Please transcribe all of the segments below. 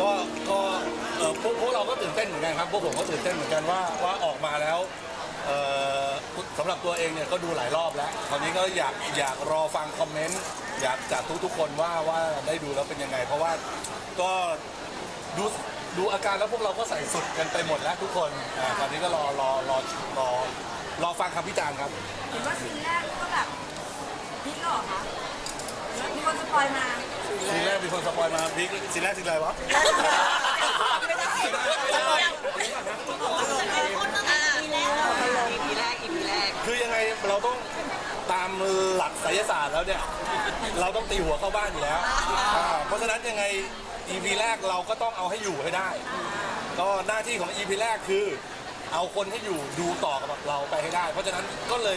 ก็ก็เอ่อพวกพวกเราก็ตื่นเต้นเหมือนกันครับพวกผมก็ตื่นเต้นเหมือนกันว่าว่าออกมาแล้วเอ่อสำหรับตัวเองเนี่ยก็ดูหลายรอบแล้วคราวนี้ก็อยากอยากรอฟังคอมเมนต์อยากจากทุกๆคนว่าว่าได้ดูแล้วเป็นยังไง เพราะว่าก็ดูดูอาการแล้วพวกเราก็ใส่สุดกันไปหมดแล้วทุกคนอ่าคราวนี้ก็รอรอรอรอรอฟังคำพิจารณ์ครับ เห็นว่าซีนแรกก็แบบพีคแล้เหรอคะมีคนสปอยมา ซีนแรกมีคนสปอยมาบิ๊กซีนแรกซีนอะไรวะอีพีแรกอีพีแรกคือยังไงเราต้องตามหลักไสยศาสตร์แล้วเนี่ย เราต้องตีหัวเข้าบ้านอยู่แล้วอ่าเพราะฉะนั้นยังไง EP แรกเราก็ต้องเอาให้อยู่ให้ได้ ก็หน้าที่ของ EP แรกคือ เอาคนให้อยู่ดูต่อกับเราไปให้ได้ เพราะฉะนั้นก็เลย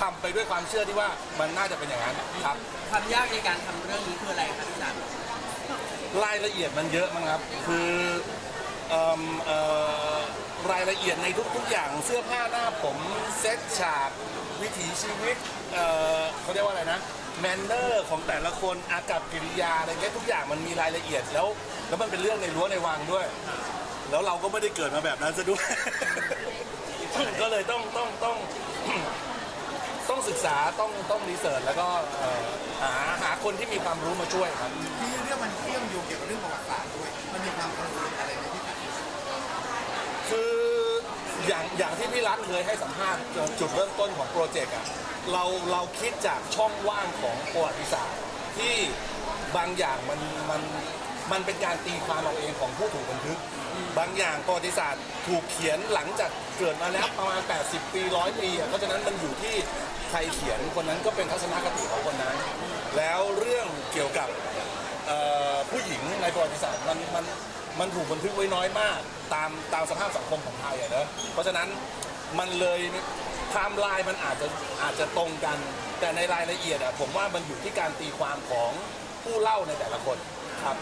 ทำไปด้วยความเชื่อที่ว่ามันน่าจะเป็นอย่างนั้นครับ ความยากในการทำเรื่องนี้คืออะไรครับพี่จันรายละเอียดมันเยอะมั้งครับ คือเอิ่มเอ่อรายละเอียดในทุก ๆ อย่างเสื้อผ้าหน้าผมเซ็ตฉากวิถีชีวิตเอ่อเขาเรียกว่าอะไรนะแมนเนอร์ของแต่ละคนอากับกิริยาอะไรเงี้ยทุกอย่างมันมีรายละเอียดแล้ว แล้วมันเป็นเรื่องในรั้วในวังด้วย แล้วเราก็ไม่ได้เกิดมาแบบนั้นซะด้วย ก็เลยต้องต้องต้อง ต้องศึกษาต้องต้องรีเสิร์ชแล้วก็เอ่อหาหาคนที่มีความรู้มาช่วยครับ ที่เรื่องมันเชื่อมโยงเกี่ยวกับเรื่องประวัติศาสตร์ด้วย มันมีความกังวลอะไรไหมพี่ตันคืออย่างอย่างที่พี่รัฐเคยให้สัมภาษณ์จุดเริ่มต้นของโปรเจกต์อะเราเราคิดจากช่องว่างของประวัติศาสตร์ที่บางอย่างมันมันมันเป็นการตีความเอาเองของผู้ถูกบันทึก บางอย่างประวัติศาสตร์ถูกเขียนหลังจากเกิดมาแล้วประมาณ 80 ปีร้อยปีอะเพราะฉะนั้นมันอยู่ที่ ใครเขียนคนนั้นก็เป็นทัศนคติของคนนั้น แล้วเรื่องเกี่ยวกับเอ่อผู้หญิงในประวัติศาสตร์มันมันมันถูกบันทึกไว้น้อยมาก ตามตามสภาพสังคมของไทยอะเนอะเพราะฉะนั้นมันเลยไทม์ไลน์มันอาจจะอาจจะตรงกัน แต่ในรายละเอียดอะผมว่ามันอยู่ที่การตีความของผู้เล่าในแต่ละคนครับ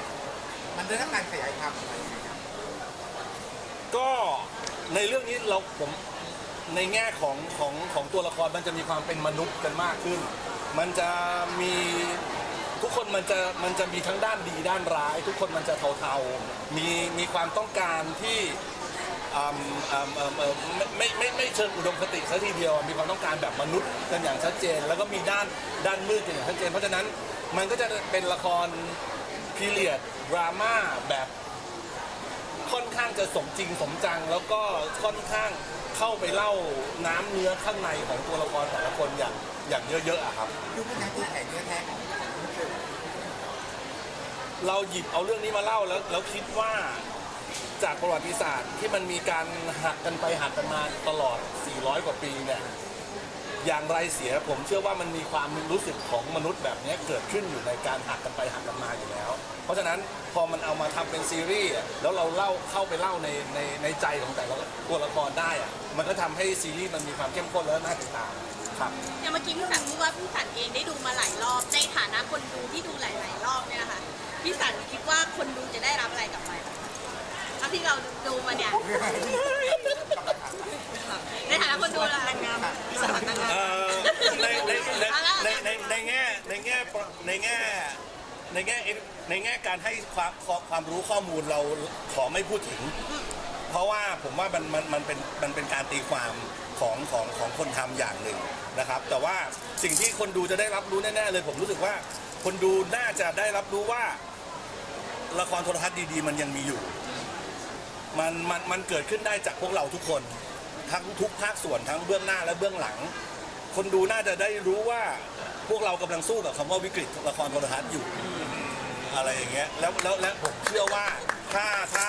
มันได้รับการขยายความอะไรไหมครับก็ในเรื่องนี้เราผม ในแง่ของของของตัวละครมันจะมีความเป็นมนุษย์กันมากขึ้น มันจะมีทุกคนมันจะมันจะมีทั้งด้านดีด้านร้าย ทุกคนมันจะเทาๆมีมีความต้องการที่อืมอืมอืมเอ่อไม่ไม่ไม่ไม่เชิงอุดมคติซะทีเดียว มีความต้องการแบบมนุษย์กันอย่างชัดเจน แล้วก็มีด้านด้านมืดกันอย่างชัดเจน เพราะฉะนั้นมันก็จะเป็นละครพีเรียดดราม่าแบบค่อนข้างจะสมจริงสมจัง แล้วก็ค่อนข้าง เข้าไปเล่าน้ำเนื้อข้างในของตัวละครแต่ละคนอย่างอย่างเยอะๆอะครับ ดูเป็นการตีแผ่เนื้อแท้ของของเรื่องเราหยิบเอาเรื่องนี้มาเล่าแล้วแล้วคิดว่าจากประวัติศาสตร์ที่มันมีการหักกันไปหักกันมาตลอด 400 กว่าปีเนี่ย อย่างไรเสียผมเชื่อว่ามันมีความรู้สึกของมนุษย์แบบนี้เกิดขึ้นอยู่ในการหักกันไปหักกันมาอยู่แล้ว เพราะฉะนั้นพอมันเอามาทำเป็นซีรีส์อะแล้วเราเล่าเข้าไปเล่าในในในใจของแต่ละตัวละครได้อะมันก็ทำให้ซีรีส์มันมีความเข้มข้นและน่าติดตามครับอย่างเมื่อกี้พี่สันพูดว่าพี่สันเองได้ดูมาหลายรอบในฐานะคนดูที่ดูหลาย ๆ รอบเนี่ยนะคะพี่สันคิดว่าคนดูจะได้รับอะไรกลับไปเอาที่เราดูมาเนี่ยในฐานะคนดูละนางงามพี่สันนางงาม เอ่อในในในในในในแง่ในแง่ ในแง่ในแง่ในแง่การให้ความความรู้ข้อมูลเราขอไม่พูดถึง เพราะว่าผมว่ามันมันมันเป็นมันเป็นการตีความของของของคนทำอย่างหนึ่งนะครับ แต่ว่าสิ่งที่คนดูจะได้รับรู้แน่ๆเลย ผมรู้สึกว่าคนดูน่าจะได้รับรู้ว่าละครโทรทัศน์ดีๆ มันยังมีอยู่ มันมันมันเกิดขึ้นได้จากพวกเราทุกคน ทั้งทุกภาคส่วนทั้งเบื้องหน้าและเบื้องหลัง คนดูน่าจะได้รู้ว่า พวกเรากำลังสู้กับคำว่าวิกฤตละครโทรทัศน์อยู่ อะไรอย่างเงี้ยแล้วแล้วและผมเชื่อว่าถ้าถ้า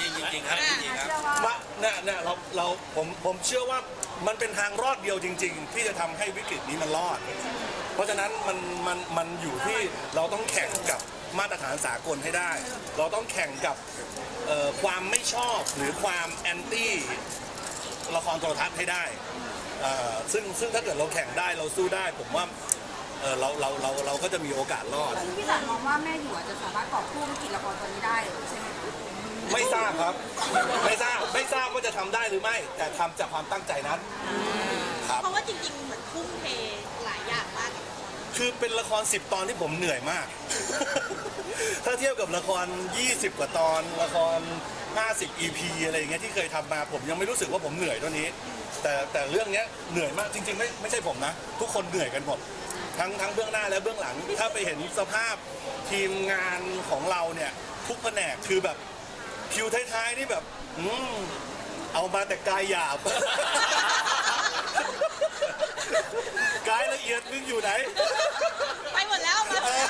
จริงจริงครับจริงครับว่าเนี่ยเนี่ยเราเราผมผมเชื่อว่ามันเป็นทางรอดเดียวจริง ๆ ที่จะทำให้วิกฤตนี้มันรอด เพราะฉะนั้นมันมันมันอยู่ที่เราต้องแข่งกับ มาตรฐานสากลให้ได้ เราต้องแข่งกับเอ่อความไม่ชอบหรือความแอนตี้ละครโทรทัศน์ให้ได้เอ่อซึ่งซึ่งถ้าเกิดเราแข่งได้เราสู้ได้ ผมว่าเอ่อเราเราเราเราก็จะมีโอกาสรอด พี่สันมองว่าแม่หยวนจะสามารถกอบกู้วิกฤตละครตอนนี้ได้ใช่ไหมคะไม่ทราบครับ ไม่ทราบไม่ทราบว่าจะทำได้หรือไม่ แต่ทำจากความตั้งใจนั้นครับเพราะว่าจริงๆ เหมือนทุ่มเท คือเป็นละคร 10 ตอนที่ผมเหนื่อยมาก ถ้าเทียบกับละคร 20 กว่าตอน ละคร 50 EP อะไรอย่างเงี้ยที่เคยทำมาผมยังไม่รู้สึกว่าผมเหนื่อยเท่านี้ แต่แต่เรื่องเนี้ยเหนื่อยมากจริงๆไม่ไม่ใช่ผมนะ ทุกคนเหนื่อยกันหมดทั้งทั้งเบื้องหน้าและเบื้องหลัง ถ้าไปเห็นสภาพทีมงานของเราเนี่ยทุกแผนกคือแบบคิวท้ายๆนี่แบบ อืมเอามาแต่กายหยาบ กายละเอียดมึงอยู่ไหนไปหมดแล้วมาเออ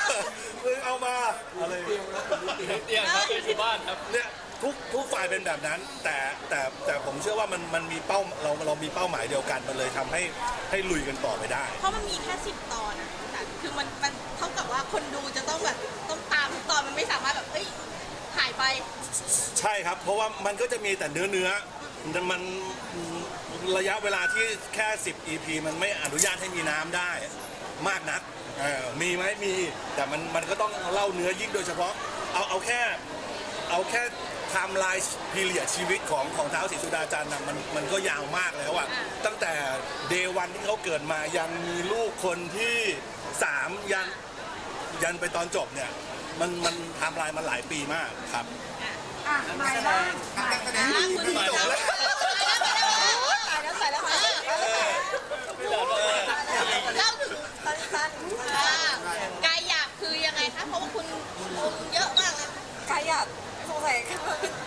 มึงเอามาอะไรเตียงครับเป็นที่บ้านครับ เนี่ยทุกทุกฝ่ายเป็นแบบนั้น แต่แต่แต่ผมเชื่อว่ามันมันมีเป้าเราเรามีเป้าหมายเดียวกันมันเลยทำให้ให้ลุยกันต่อไปได้ เพราะมันมีแค่สิบตอนนะแต่คือมันมันเท่ากับว่าคนดูจะต้องแบบต้องตามทุกตอนมันไม่สามารถแบบเอ้ยหายไป ใช่ครับ เพราะว่ามันก็จะมีแต่เนื้อเนื้อมันมันระยะเวลาที่แค่ 10 EP มันไม่อนุญาตให้มีน้ำได้ มากนัก เออมีไหมมี แต่มันมันก็ต้องเล่าเนื้อยิ่งโดยเฉพาะ เอาเอาแค่ เอาแค่ไทม์ไลน์พีเรียชีวิตของของเท้าวศรีสุดาจันทร์นะมันมันก็ยาวมากแล้วอะตั้งแต่เดวันที่เขาเกิดมายันมีลูกคนที่สามยันยันไปตอนจบเนี่ย มันมันไทม์ไลน์มันหลายปีมากครับ อะมาบ้างการแสดงอะที่คุณดีจบแล้วตายแล้วตายแล้วเล่าถึง สั้นๆกายหยาบคือยังไงคะ เพราะว่าคุณองค์เยอะมากเลยใครอยากสงสัยคือ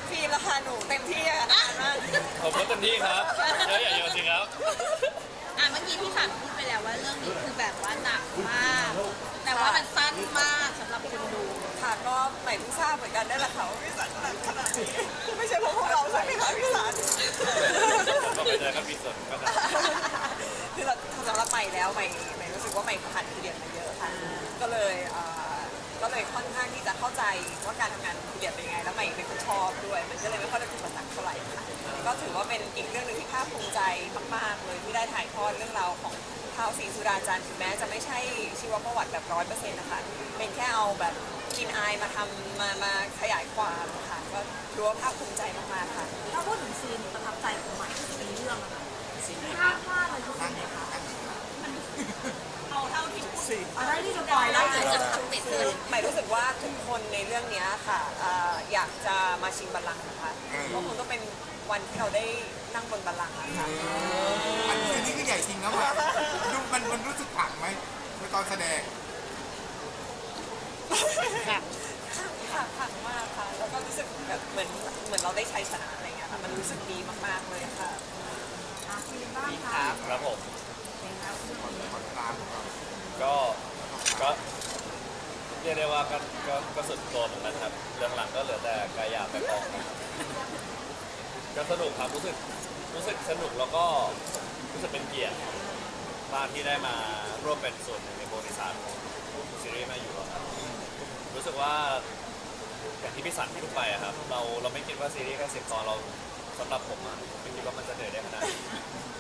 พีราคาหนูเต็มที่อะนานมากผมก็เต็มที่ครับเยอะอย่าเยอะสิครับ อะเมื่อกี้พี่สันพูดไปแล้วว่าเรื่องนี้คือแบบว่าหนักมาก แต่ว่ามันสั้นมากสำหรับคนดู ค่ะก็ใหม่เพิ่งทราบเหมือนกันได้แหละค่ะว่าพี่สันหนักขนาดนี้ไม่ใช่เพราะพวกเราใช่ไหมคะพี่สันก็ไปเจอกับพี่สดก็ได้คือเราสำหรับใหม่แล้วใหม่ใหม่รู้ สึกว่าใหม่ผ่านพีเรียดมาเยอะค่ะก็เลยเอ่อก็เลยค่อนข้างที่จะเข้าใจว่าการทำงานพีเรียดเป็นยังไง แล้วใหม่เป็นคนชอบด้วย มันก็เลยไม่ค่อยได้ถูกประสักเท่าไหร่ค่ะก็ถือว่าเป็นอีกเรื่องหนึ่งที่ภาคภูมิใจมากๆเลยที่ได้ถ่ายทอดเรื่องราวของท้าวศรีสุดาจันทร์ถึงแม้จะไม่ใช่ชีวประวัติแบบร้อยเปอร์เซ็นต์นะคะเป็นแค่เอาแบบกินอายมาทำมามาขยายความค่ะก็ถือว่าภาคภูมิใจมากๆค่ะ ถ้าพูดถึงซีนประทับใจของใหม่ในเรื่องอะค่ะคาดว่าอะไรคือสิ่งไหนคะ เอาเท่าที่พูดอะไรที่จะปล่อยได้เกิดจากทำเป็ดเลยหมายรู้สึกว่าทุกคนในเรื่องเนี้ยค่ะเอ่ออยากจะมาชิงบัลลังก์นะคะก็คงต้องเป็นวันที่เราได้นั่งบนบัลลังก์อะค่ะ อันนี้อันนี้คือใหญ่จริงนะว่ะดูมันมันรู้สึกขลังไหมในตอนแสดง ค่ะค่ะมากค่ะ แล้วก็รู้สึกแบบเหมือนเหมือนเราได้ชัยชนะอะไรเงี้ยค่ะ มันรู้สึกดีมากๆเลยค่ะอาซีนบ้างคค่ะรับครับผม ก็ก็เรียกได้ว่าก็ก็ก็สุดตัวเหมือนกันครับเรื่องหลังก็เหลือแต่กายาไปกองก็สนุกครับรู้สึกรู้สึกสนุกแล้วก็รู้สึกเป็นเกียรติมากที่ได้มาร่วมเป็นส่วนหนึ่งในประวัติศาสตร์ของซีรีส์แมาอยู่ครับรู้สึกว่าอย่างที่พี่สันพูดไปอะครับ เราเราไม่คิดว่าซีรีส์แค่สิบตอนเรา สำหรับผมอะไม่คิดว่ามันจะเหนื่อยได้ขนาดนี้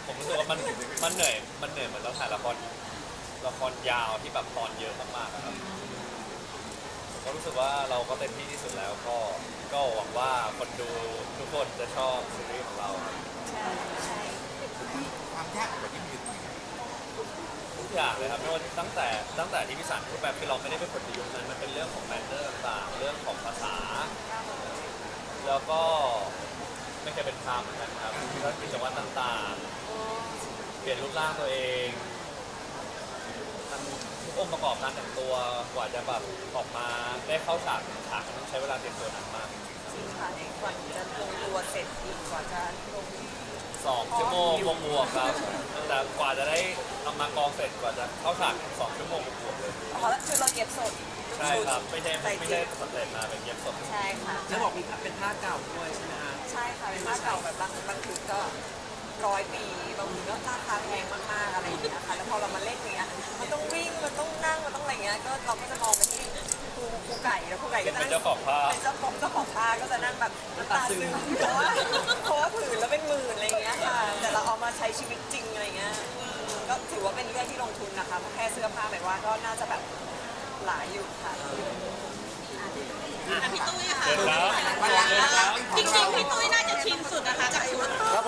ผมรู้สึกว่ามันมันเหนื่อยมันเหนื่อยเหมือนเราถ่ายละครละครยาวที่แบบตอนเยอะมากๆอะครับก็รู้สึกว่าเราก็เต็มที่ที่สุดแล้วก็ก็หวังว่าคนดูทุกคนจะชอบซีรีส์ของเราครับความยากกว่าที่มีอยู่ทุกอย่างเลยครับไม่ว่าตั้งแต่ตั้งแต่ที่พิสานพูดแบบที่เราไม่ได้เป็นคนในยุคนั้นมันเป็นเรื่องของแมนเนอร์ต่างๆ เรื่องของภาษา แล้วก็ ไม่เคยเป็นพรามเหมือนกันครับก็กิจวัตรต่างๆ เปลี่ยนรูปร่างตัวเองมันทุกองค์ประกอบการแต่งตัวกว่าจะแบบออกมาได้เข้าฉากฉากมันต้องใช้เวลาเตรียมตัวนานมากจริงค่ะในกว่าจะลงตัวเสร็จอีกกว่าจะลงสองชั่วโมงบวกๆครับแต่กว่าจะได้เอามากองเสร็จกว่าจะเข้าฉากสองชั่วโมงบวกๆเลยเพราะคือเราเก็บสดใช่ครับไม่ใช่ไม่ใช่สำเร็จมาเป็นเย็บสดใช่ค่ะแล้วบอกมีเป็นผ้าเก่าด้วยใช่ไหมฮะ ใช่ค่ะเป็นผ้าเก่าแบบบางบางทีก็ร้อยปีบางทีก็ราคาแพงมากๆอะไรอย่างเงี้ยค่ะแล้วพอเรามาเล่นอย่างเงี้ยมันต้องวิ่งมันต้องนั่งมันต้องอะไรเงี้ยก็เราก็จะมองไปที่ครูครูไก่แล้วครูไก่ก็จะเป็นนั่งเจ้าของผ้าเป็นเจ้าของเจ้าของผ้าก็จะนั่งแบบน้ำตาซึมเพราะว่าเพราะว่าผืนแล้วเป็นหมื่นอะไรอย่างเงี้ยค่ะแต่เราเอามาใช้ชีวิตจริงอะไรเงี้ยอืมก็ถือว่าเป็นเรื่องที่ลงทุนนะคะเพราะแค่เสื้อผ้าหมายว่าก็น่าจะแบบหลายอยู่ค่ะ อะพี่ตุ้ยค่ะเชิญครับวันหลังวันหลังเป็นขจริงๆพี่ตุ้ยน่าจะชินสุดนะคะกับชุดครับ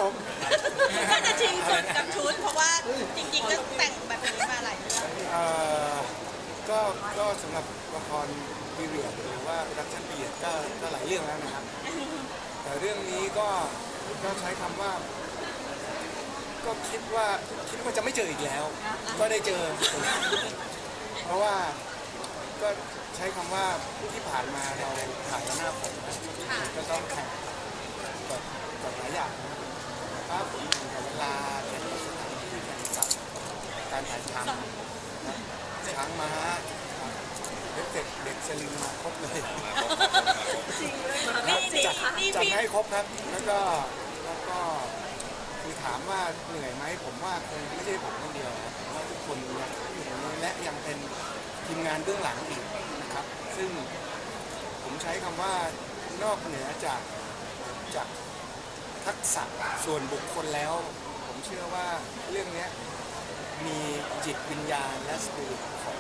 ก็จะชิงส่วนกับชุด เพราะว่าจริง ๆ ก็แต่งแบบนี้มาหลายเรื่องเอ่อก็ก็สำหรับละครพีเรียดหรือว่ารักชันพีเรียดก็ก็หลายเรื่องแล้วนะครับ แต่เรื่องนี้ก็ก็ใช้คำว่า ก็คิดว่าคิดว่าจะไม่เจออีกแล้ว ก็ได้เจอ เพราะว่าก็ ใช้คำว่าที่ผ่านมาเราถ่ายกันหน้าฝนนะก็ต้องแข่งกับกับหลายอย่างนะครับแข่งกับเวลาแข่งกับสถานที่แข่งกับการถ่ายทำนะช้างม้าเด็กเด็กเด็กสลิงมาครบเลยนี่นี่จัดนี่จัดพี่ให้ครบครับ แล้วก็แล้วก็คือถามว่าเหนื่อยไหมผมว่าคงไม่ใช่ผมคนเดียวนะผมว่าทุกคนยังอยู่ในนี้และยังเป็นทีมงานเบื้องหลังอีก ซึ่งผมใช้คำว่านอกเหนือจากจากทักษะส่วนบุคคลแล้ว ผมเชื่อว่าเรื่องเนี้ยมีจิตวิญญาณและสปิริตของ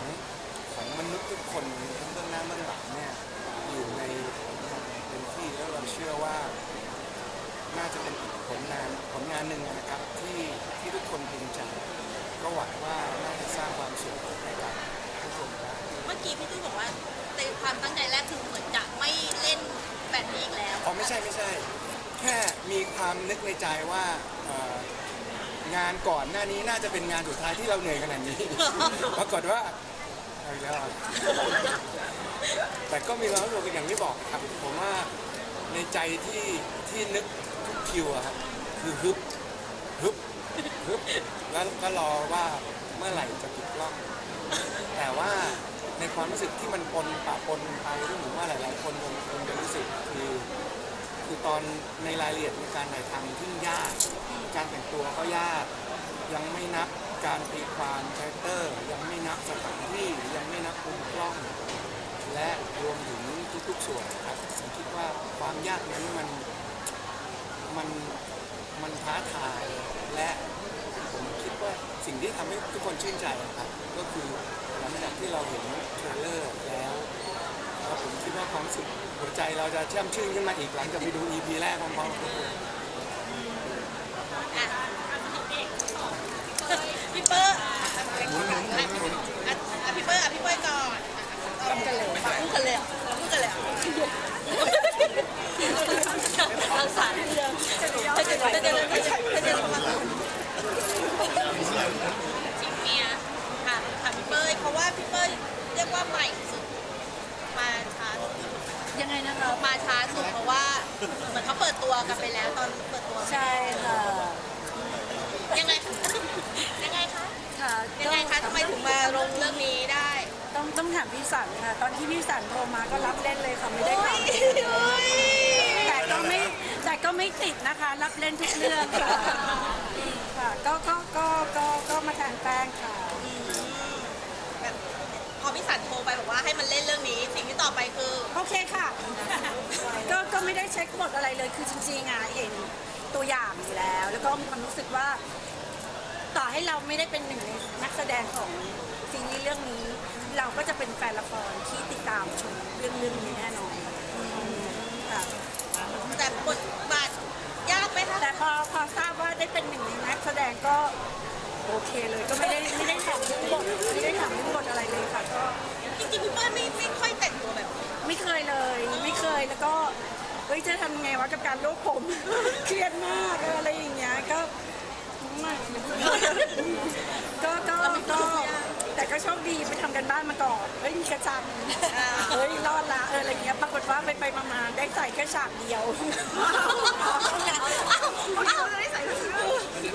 ของมนุษย์ทุกคนทั้งเบื้องหน้าเบื้องหลังเนี่ยอยู่ในเป็นที่แล้วเราเชื่อว่า น่าจะเป็นอีกผลงานผลงานหนึ่งนะครับที่ที่ทุกคนภูมิใจก็หวังว่าน่าจะสร้างความสุขให้กับทุกคนได้ มื่อกี้พี่ตุ้ยบอกว่าในความตั้งใจแรกคือเหมือนจะไม่เล่นแบบนี้อีกแล้วอ๋อไม่ใช่ไม่ใช่ แค่มีความนึกในใจว่าเอ่องานก่อนหน้านี้น่าจะเป็นงานสุดท้ายที่เราเหนื่อยขนาดนี้ ปรากฏว่าเอาอีกแล้วอะแต่ก็มีความรู้สึกอย่างที่บอกครับ ผมว่าในใจที่ที่นึกทุกคิวอะครับคือฮึบฮึบฮึบแล้วก็รอว่าเมื่อไหร่จะปิดกล้อง แต่ว่า ในความรู้สึกที่มันปนปะปนไปที่ผมว่าหลาย ๆ คนคงคงจะรู้สึกคือคือตอนในรายละเอียดในการถ่ายทำที่ยาก การแต่งตัวก็ยาก ยังไม่นับการตีความคาแรคเตอร์ ยังไม่นับสถานที่ยังไม่นับมุมกล้อง และรวมถึงทุกๆส่วนครับผมคิดว่าความยากนั้นมันมันมันท้าทายและ ผมคิดว่าสิ่งที่ทำให้ทุกคนชื่นใจครับก็คือหลังจากที่เราเห็นเทรลเลอร์แล้วแล้วผมคิดว่าความรู้สึกหัวใจเราจะแช่มชื่นขึ้นมาอีกหลังจากไปดู EP แรกพร้อมๆกันพี่เปิ้ลอะพี่เปิ้ลพี่เปิ้ลก่อนพูดกันเลยพูดกันเลยพูดกันเลยทางสารเรื่องจะจะจะจะจะจะจะมา จิงเมียค่ะค่ะพี่เปิ้ลเพราะว่าพี่เปิ้ลเรียกว่าใหม่สุดมาช้าสุดยังไงนะคะ มาช้าสุดเพราะว่าเหมือนเขาเปิดตัวกันไปแล้วตอนเปิดตัวใช่ค่ะยังไงคะยังไงคะค่ะยังไงคะทำไมถึงมาลงเรื่องนี้ได้ ต้องต้องถามพี่สันค่ะ ตอนที่พี่สันโทรมาก็รับเล่นเลยค่ะไม่ได้ถามโอ้ยแต่ก็ไม่แต่ก็ไม่ติดนะคะ รับเล่นทุกเรื่องค่ะ ค่ะ ก็ก็ก็ก็ก็มาแทนแป้งค่ะ แบบพอพี่สันโทรไปบอกว่าให้มันเล่นเรื่องนี้ สิ่งที่ต่อไปคือโอเคค่ะ ก็ก็ไม่ได้เช็คบทอะไรเลยคือจริงๆอะเห็นตัวอย่างอยู่แล้ว แล้วก็มีความรู้สึกว่า ต่อให้เราไม่ได้เป็นหนึ่งในนักแสดงของซีรีส์เรื่องนี้ เราก็จะเป็นแฟนละครที่ติดตามชมเรื่องเรื่องนี้แน่นอนอืมค่ะแต่บทบาทยากไหมคะแต่พอพอทราบว่า ได้เป็นหนึ่งในนักแสดงก็โอเคเลยก็ไม่ได้ไม่ได้ถามเรื่องบทไม่ได้ถามเรื่องบทอะไรเลยค่ะก็จริงๆพี่เปิ้ลไม่ไม่ค่อยแต่งตัวแบบนี้ไม่เคยเลย ไม่เคยแล้วก็เฮ้ยจะทำไงวะกับการโลกผม เครียดมากอะไรอย่างเงี้ยก็ไม่ก็ก็ก็แต่ก็โชคดีไปทำกันบ้านมาก่อนเฮ้ยมีกระจังเฮ้ยรอดละเอออะไรเงี้ยปราก ฏว่าไปไปมาๆได้ใส่แค่ฉากเดียวอ้าได้ใส่เสื้อ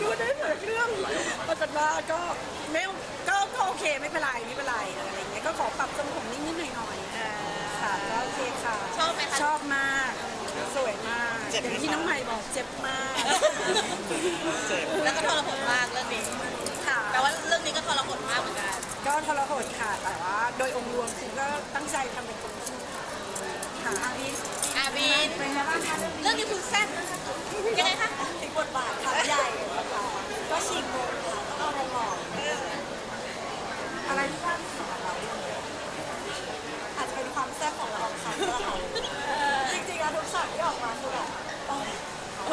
ไม่ได้ใส่เครื่องปรากฏว่าก็ไม่ก็ก็โอเคไม่เป็นไรไม่เป็นไรอะไรเงี้ยก็ขอปรับทรงผมนิดๆหน่อยๆค่ะก็โอเคค่ะ ชอบไหมคะ ชอบมาก สวยมากอย่างที่น้องใหม่บอกเจ็บมากแล้วก็ทรหดมากเรื่องนี้ค่ะ แปลว่าเรื่องนี้ก็ทรหดมากเหมือนกัน ก็ทรหดค่ะ แต่ว่าโดยองค์รวมคือก็ตั้งใจทำเป็นคนที่ อาวิสอาบินเป็นไงบ้างคะเรื่องนี้คุณแซ่บยังไงคะถึงบทบาทค่ะใหญ่ค่ะก็ฉีกบทค่ะต้องเอาอะไรบอกอะไรที่ว่าสำหรับเราอาจจะเป็นความแซ่บของเราค่ะจริงๆแล้วทุกฉากที่ออกมาคือแบบ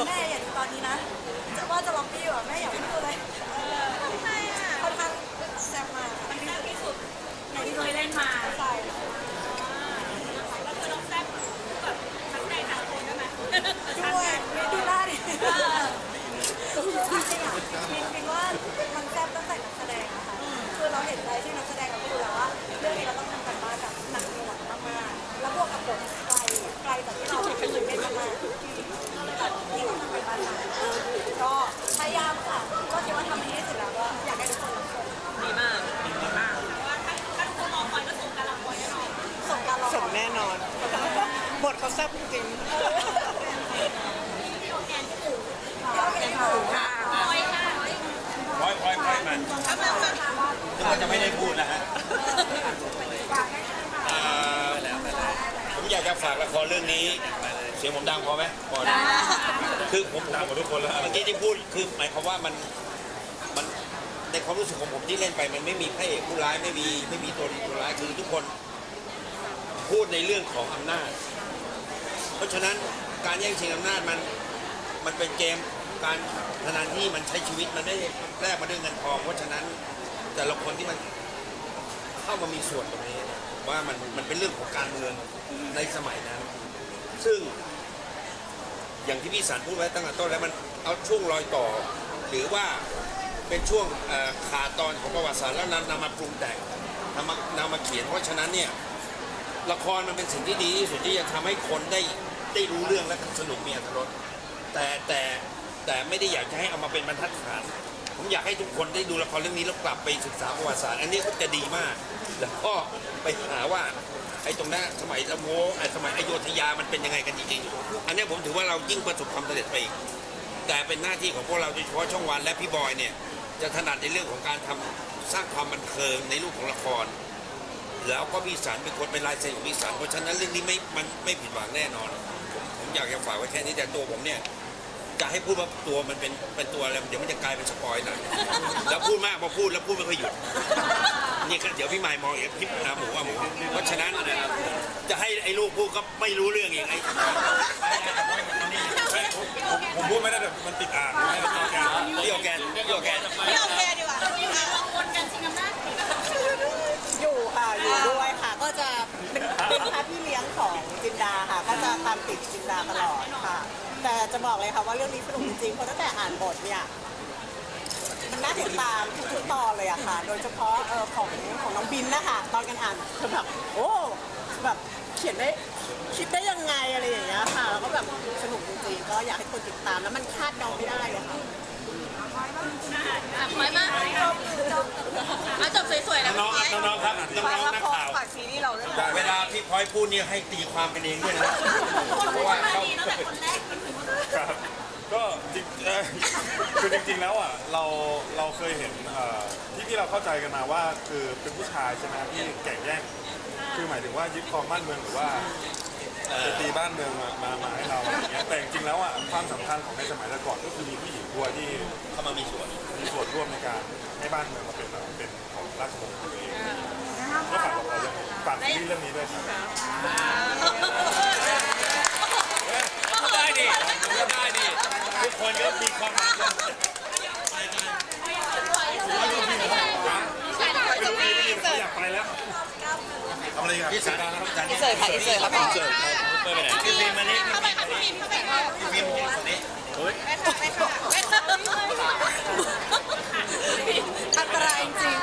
แม่อย่างตอน อนนี้นะจะว่าจะล็อบบี้อยู่อะแม่อยากให้ดูเลยค่อนข้างแซ่บมากมันแซ่บที่สุดในที่เคยเล่นมาใช่ด้วยไม่ดูหน้าดิมินมินว่ามันแซ่บตั้งแต่นักแสดงอะค่ะคือเราเห็นรายชื่อนักแสดงเราก็รู้แล้วว่าเรื่องนี้เราต้องทำกันบ้านกับหนังหน่วงมากๆแล้วบวกกับบทไกลไกลจากที่เราเคยเล่นมากๆ ที่ทำเป็นบ้านเราก็พยายามค่ะ ก็คิดว่าทำให้ดีที่สุดแล้วก็อยากให้ทุกคนรับชม ดีมาก ส่งการรอคอย สมแน่นอน บทเขาแซ่บจริง ค่อยค่อยค่อยมันทุกคนจะไม่ได้พูดนะฮะอ่าผมอยากจะฝากละครเรื่องนี้ เสียงผม ดังพอไหมพอนะคือผมดังกว่าทุกคนแล้วเมื่อกี้ที่พูดคือหมายความว่ามันมันในความรู้สึกของผมที่เล่นไป มันไม่มีพระเอกผู้ร้ายไม่มีไม่มีตัวดีตัวร้ายคือทุกคน พูดในเรื่องของอำนาจ เพราะฉะนั้นการแย่งชิงอำนาจมันมันเป็นเกมการพนันที่มันใช้ชีวิตมันไม่ได้แลกมาด้วยเงินทองเพราะฉะนั้นแต่ละคนที่มันเข้ามามีส่วนตรงนี้ว่ามันมันเป็นเรื่องของการเมืองในสมัยนั้น ซึ่ง อย่างที่พี่สันพูดไว้ตั้งแต่ต้นแล้วมันเอาช่วงรอยต่อ หรือว่าเป็นช่วงเอ่อขาดตอนของประวัติศาสตร์แล้วนำนำมาปรุงแต่งนำมานำมาเขียนเพราะฉะนั้นเนี่ยละครมันเป็นสิ่งที่ดีที่สุดที่จะทำให้คนได้ได้รู้เรื่องและสนุกมีอรรถรสแต่แต่แต่ไม่ได้อยากจะให้เอามาเป็นบรรทัดฐาน ผมอยากให้ทุกคนได้ดูละครเรื่องนี้แล้วกลับไปศึกษาประวัติศาสตร์ อันนี้ก็จะดีมาก แล้วก็ไปหาว่า ไอ้ตรงนั้นสมัยละโมไอ้สมัยอโยธยามันเป็นยังไงกันจริงๆ อันนี้ผมถือว่าเรายิ่งประสบความสำเร็จไปอีก แต่เป็นหน้าที่ของพวกเราโดยเฉพาะช่องวันและพี่บอยเนี่ย จะถนัดในเรื่องของการทำสร้างความบันเทิงในรูปของละคร แล้วก็พี่สันเป็นคนเป็นลายเซ็นของพี่สันเพราะฉะนั้นเรื่องนี้ไม่มันไม่ผิดหวังแน่นอน ผมผมอยากจะฝากไว้แค่นี้แต่ตัวผมเนี่ย จะให้พูดว่าตัวมันเป็นเป็นตัวอะไรเดี๋ยวมันจะกลายเป็นสปอยล์หนะแล้วพูดมากพอพูดแล้วพูดไม่ค่อยหยุดนี่ก็เดี๋ยวพี่ไมค์มองอีกพี่อาหมูว่าหมูเพราะฉะนั้นจะให้ไอ้ลูกพูดก็ไม่รู้เรื่องอีกไอ้ผมผมพูดไม่ได้แต่มันติดอ่างไม่ได้ติดแกนเรียวแกนเรียวแกนไม่โอเคดีกว่าอยู่ค่ะอยู่ด้วยค่ะ ก็จะเป็นเป็น พี่เลี้ยงของจินดาค่ะ ก็จะตามติดจินดาตลอดค่ะ แต่จะบอกเลยค่ะว่าเรื่องนี้สนุกจริงๆเพราะตั้งแต่อ่านบทเนี่ยมันน่าติดตามทุกๆตอนเลยอะค่ะ โดยเฉพาะเออของของน้องบินนะคะตอนกันอ่านคือแบบโอ้แบบเขียนได้คิดได้ยังไงอะไรอย่างเงี้ยค่ะ แล้วก็แบบสนุกจริงๆก็อยากให้คนติดตามแล้วมันคาดเดาไม่ได้อะค่ะ อะพอยมากเอาจบสวยๆแล้วน้องๆน้องๆครับน้องๆนักครข่าว ฝากซีรีส์เราด้วยแต่เวลาพี่พลอยพูดเนี่ยให้ตีความเป็นเองด้วยนะเพราะว่าเขาครับก็จริงเอ่อคือจริงๆแล้วอะเราเราเคยเห็นเอ่อที่ที่เราเข้าใจกันมาว่าคือเป็นผู้ชายใช่ไหมครับที่แก่งแย่งคือหมายถึงว่ายึดครองบ้านเมืองหรือว่า ไปตีบ้านเมืองมามามาให้เราอย่างเงี้ยแต่จริงๆแล้วอะความสำคัญของในสมัยแต่ก่อนก็คือมีผู้หญิงด้วยที่เข้ามามีส่วนมีส่วนร่วมในการให้บ้านเมืองมาเป็นแบบเป็นของราชวงศ์ตัวเองก็ฝากละครเรื่องนี้ฝากซีรีส์เรื่องนี้ด้วยครับได้ดิได้ดิทุกคนก็มีความหมาย เขาอยากไปแล้ว ทำ อะไรกันพี่สันสันอินเสิร์ตค่ะอินเสิร์ตครับเสิร์ตไปไหนพี่ฟิล์มมานี่เข้าไปค่ะพี่พิมเข้าไปค่ะพี่ฟิล์มมานี่เฮ้ยไปค่ะไปค่ะไปค่ะอันตรายจริง